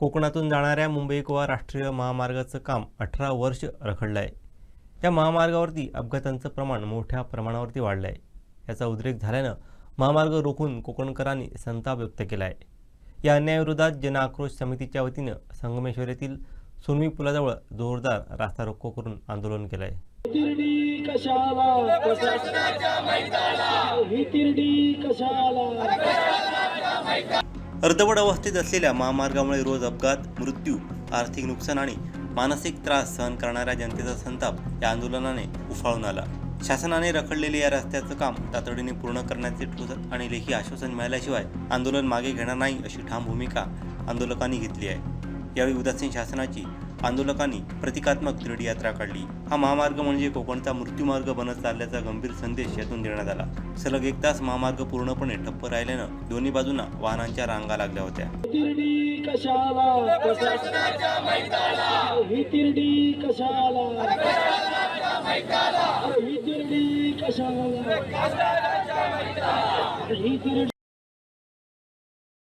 कोकणातून जाणाऱ्या मुंबई गोवा राष्ट्रीय महामार्गाचं काम अठरा वर्ष रखडलं आहे या महामार्गावरती अपघातांचं प्रमाण मोठ्या प्रमाणावरती वाढलं आहे याचा उद्रेक झाल्यानं महामार्ग रोखून कोकणकरांनी संताप व्यक्त केला आहे या अन्यायाविरोधात जन आक्रोश समितीच्या वतीनं संगमेश्वर येथील सोनवी पुलाजवळ जोरदार रास्ता रोको करून आंदोलन केलं आहे अर्धवट अवस्थेत असलेल्या महामार्गामुळे रोज अपघात मृत्यू आर्थिक नुकसान आणि मानसिक त्रास सहन करणाऱ्या जनतेचा संताप या आंदोलनाने उफाळून आला. शासनाने रखडलेले या रस्त्याचं काम तातडीने पूर्ण करण्याचे ठोस आणि लेखी आश्वासन मिळाल्याशिवाय आंदोलन मागे घेणार नाही अशी ठाम भूमिका आंदोलकांनी घेतली आहे. यावेळी उदासीन शासनाची आंदोलकांनी प्रतिकात्मक तिरडी यात्रा काढली. हा महामार्ग म्हणजे कोकणचा मृत्यूमार्ग बनत चालल्याचा गंभीर संदेश यातून देण्यात आला. सलग एक तास महामार्ग पूर्णपणे ठप्प राहिल्यानं दोन्ही बाजूंना वाहनांच्या रांगा लागल्या होत्या. तिरडी कशाला?